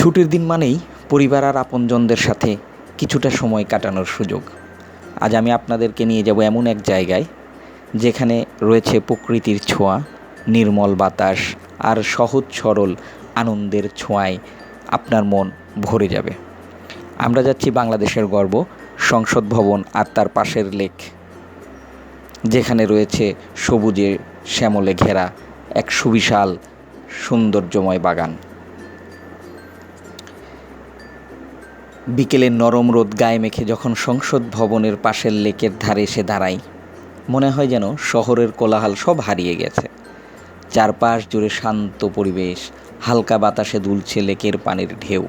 ছুটির দিন মানেই পরিবার আর আপনজনদের সাথে কিছুটা সময় কাটানোর সুযোগ। আজ আমি আপনাদেরকে নিয়ে যাব এমন এক জায়গায়, যেখানে রয়েছে প্রকৃতির ছোঁয়া, নির্মল বাতাস আর সহজ সরল আনন্দের ছোঁয়ায় আপনার মন ভরে যাবে। আমরা যাচ্ছি বাংলাদেশের গর্ব, সংসদ ভবন আর তার পাশের লেক, যেখানে রয়েছে সবুজে শ্যামলে ঘেরা এক সুবিশাল সৌন্দর্যময় বাগান। বিকেলের নরম রোদ গায়ে মেখে যখন সংসদ ভবনের পাশের লেকের ধারে এসে দাঁড়াই, মনে হয় যেন শহরের কোলাহল সব হারিয়ে গেছে। চারপাশ জুড়ে শান্ত পরিবেশ, হালকা বাতাসে দুলছে লেকের পানির ঢেউ।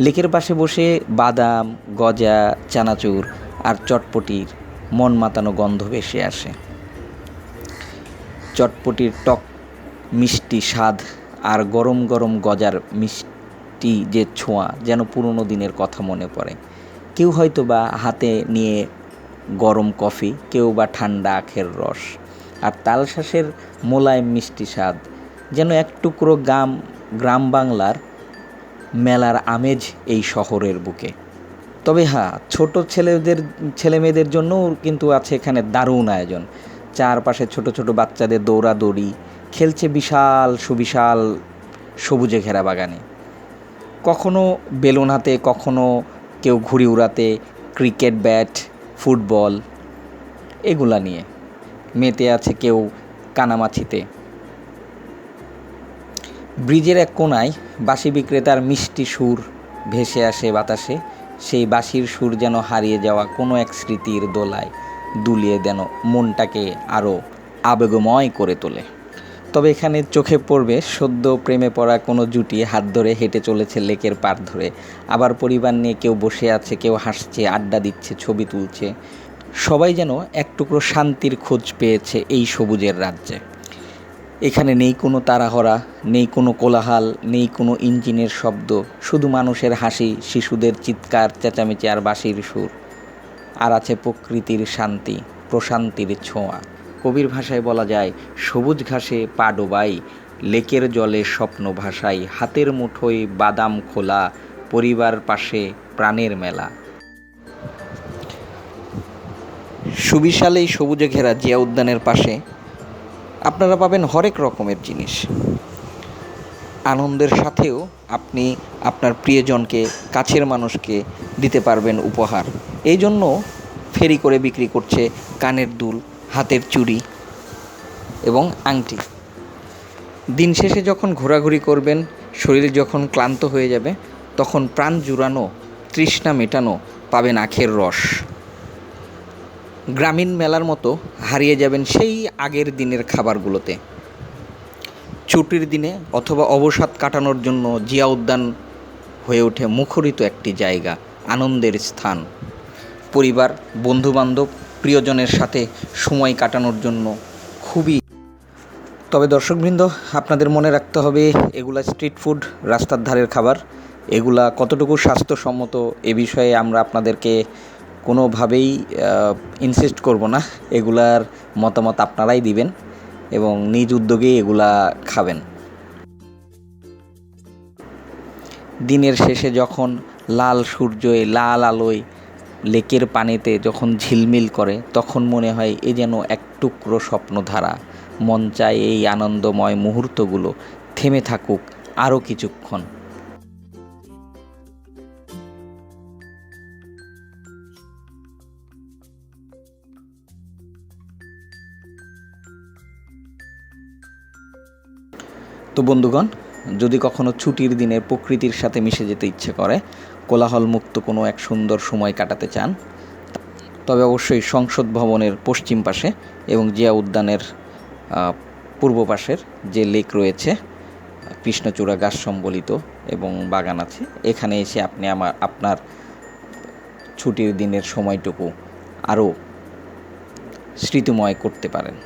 লেকের পাশে বসে বাদাম, গজা, চানাচুর আর চটপটির মন মাতানো গন্ধ ভেসে আসে। চটপটির টক মিষ্টি স্বাদ আর গরম গরম গজার মিষ্টি যে ছোঁয়া যেন পুরনো দিনের কথা মনে পড়ে। কেউ হয়তো বা হাতে নিয়ে গরম কফি, কেউ বা ঠান্ডা আখের রস। আর তালশাঁসের মোলায়েম মিষ্টি স্বাদ যেন এক টুকরো গ্রাম গ্রাম বাংলার মেলার আমেজ এই শহরের বুকে। তবে হ্যাঁ ছোট ছেলেদের ছেলে মেয়েদের জন্যও কিন্তু আছে এখানে দারুণ আয়োজন। চারপাশে ছোট ছোট বাচ্চাদের দৌড়াদৌড়ি, খেলছে বিশাল সুবিশাল সবুজে ঘেরা বাগানে। কখনো বেলুন হাতে কখনো কেউ ঘুড়ি উড়াতে, ক্রিকেট ব্যাট, ফুটবল, এগুলা নিয়ে। মেতে আছে কেউ কানামাছিতে। ব্রিজের এক কোনায় বাঁশি বিক্রেতার মিষ্টি সুর ভেসে আসে বাতাসে। সেই বাঁশির সুর যেন হারিয়ে যাওয়া কোনো এক স্মৃতির দোলায় দুলিয়ে দেন মনটাকে আরও আবেগময় করে তোলে। তবে এখানে চোখে পড়বে, সদ্য প্রেমে পড়া কোনো জুটি হাত ধরে হেঁটে চলেছে লেকের পার ধরে। আবার পরিবার নিয়ে কেউ বসে আছে, কেউ হাসছে, আড্ডা দিচ্ছে, ছবি তুলছে। সবাই যেন এক টুকরো শান্তির খোঁজ পেয়েছে এই সবুজের রাজ্যে। এখানে নেই কোনো তাড়াহড়া, নেই কোনো কোলাহাল, নেই কোনো ইঞ্জিনের শব্দ, শুধু মানুষের হাসি, শিশুদের চিৎকার, চেঁচামেচি আর বাঁশির সুর। আর আছে প্রকৃতির শান্তি, প্রশান্তির ছোঁয়া। কবির ভাষায় বলা যায়, সবুজ ঘাসে পা ডোবাই, লেকের জলে স্বপ্ন ভাসাই, হাতের মুঠোয় বাদাম খোলা, পরিবার পাশে প্রাণের মেলা। সুবিশাল এই সবুজে ঘেরা জিয়া উদ্যানের পাশে আপনারা পাবেন হরেক রকমের জিনিস। আনন্দের সাথেও আপনি আপনার প্রিয়জনকে, কাছের মানুষকে দিতে পারবেন উপহার। এই জন্য ফেরি করে বিক্রি করছে কানের দুল হাতের চুড়ি এবং আংটি। দিন শেষে যখন ঘোরাঘুরি করবেন, শরীর যখন ক্লান্ত হয়ে যাবে, তখন প্রাণ জুড়ানো, তৃষ্ণা মেটানো পাবেন আখের রস। গ্রামীণ মেলার মতো হারিয়ে যাবেন সেই আগের দিনের খাবারগুলোতে। ছুটির দিনে অথবা অবসাদ কাটানোর জন্য জিয়া উদ্যান হয়ে ওঠে মুখরিত একটি জায়গা, আনন্দের স্থান। পরিবার, বন্ধুবান্ধব প্রিয়জনের সাথে সময় কাটানোর জন্য খুবই। তবে দর্শকবৃন্দ, আপনাদের মনে রাখতে হবে, এগুলা স্ট্রিট ফুড, রাস্তার ধারের খাবার, এগুলা কতটুকু স্বাস্থ্যসম্মত এ বিষয়ে আমরা আপনাদেরকে কোনোভাবেই ইনসিস্ট করব না। এগুলার মতামত আপনারাই দিবেন এবং নিজ উদ্যোগেই এগুলা খাবেন। দিনের শেষে যখন লাল সূর্যে, লাল আলোয় লেকের পানিতে যখন ঝিলমিল করে, তখন মনে হয় এ যেন এক টুকরো স্বপ্নধারা। মন চায় এই আনন্দময় মুহূর্তগুলো থেমে থাকুক আরও কিছুক্ষণ। তো বন্ধুগণ যদি কখনো ছুটির দিনে প্রকৃতির সাথে মিশে যেতে ইচ্ছে করে কোলাহল মুক্ত কোনো এক সুন্দর সময় কাটাতে চান, তবে অবশ্যই সংসদ ভবনের পশ্চিম পাশে এবং জিয়া উদ্যানের পূর্ব পাশের যে লেক রয়েছে, কৃষ্ণচূড়া গাছ সম্বলিত এবং বাগান আছে, এখানে এসে আপনি আমার, আপনার ছুটির দিনের সময়টুকু আরও স্মৃতিময় করতে পারেন।